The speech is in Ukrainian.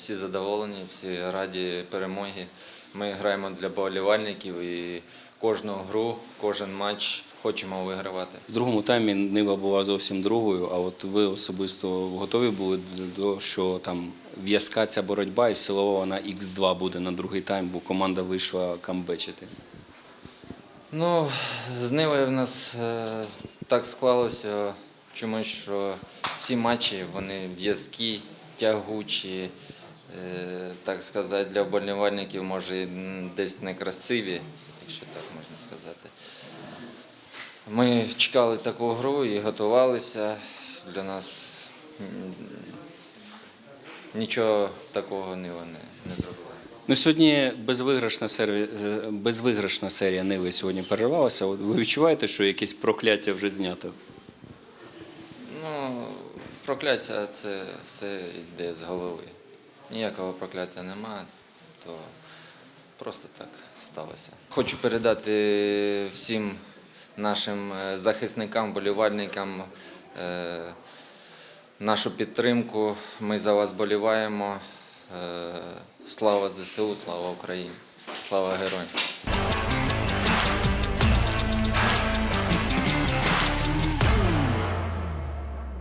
всі задоволені, всі раді перемоги. Ми граємо для болівальників і кожну гру, кожен матч хочемо вигравати. В другому таймі Нива була зовсім другою, а от ви особисто готові були до того, що там в'язка ця боротьба і силова вона Х2 буде на другий тайм, бо команда вийшла камбечити. Ну, з Нивою в нас е, так склалося чомусь, що всі матчі вони в'язкі, тягучі, так сказати, для вболівальників, може, десь некрасиві, якщо так можна сказати. Ми чекали таку гру і готувалися. Для нас нічого такого не, не зробила. Ну, сьогодні безвиграшна серія, безвиграшна серія Ниви сьогодні перервалася. От ви відчуваєте, що якесь прокляття вже знято? Ну, прокляття це все йде з голови. Ніякого прокляття немає, то просто так сталося. Хочу передати всім нашим е, захисникам, болівальникам е, нашу підтримку. Ми за вас боліваємо. Е, Слава ЗСУ, слава Україні, слава героям.